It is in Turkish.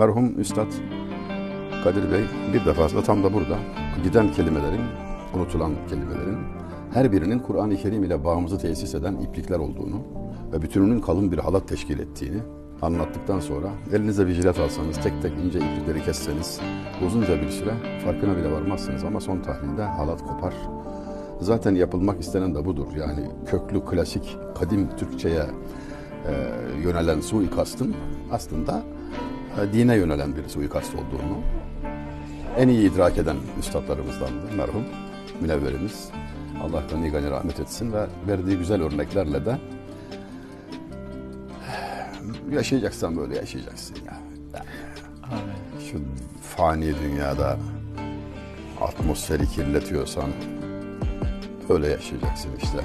merhum Üstad Kadir Bey bir defasında tam da burada giden kelimelerin, unutulan kelimelerin her birinin Kur'an-ı Kerim ile bağımızı tesis eden iplikler olduğunu ve bütününün kalın bir halat teşkil ettiğini anlattıktan sonra elinize bir jilet alsanız, tek tek ince iplikleri kesseniz uzunca bir süre farkına bile varmazsınız ama son tahlilde halat kopar. Zaten yapılmak istenen de budur. Yani köklü, klasik, kadim Türkçe'ye e, yönelen suikastın aslında dine yönelen bir suikast olduğunu en iyi idrak eden üstadlarımızdandı merhum münevverimiz. Allah gani gani rahmet etsin ve verdiği güzel örneklerle de yaşayacaksan böyle yaşayacaksın ya. Amin. Şu fani dünyada atmosferi kirletiyorsan öyle yaşayacaksın işte.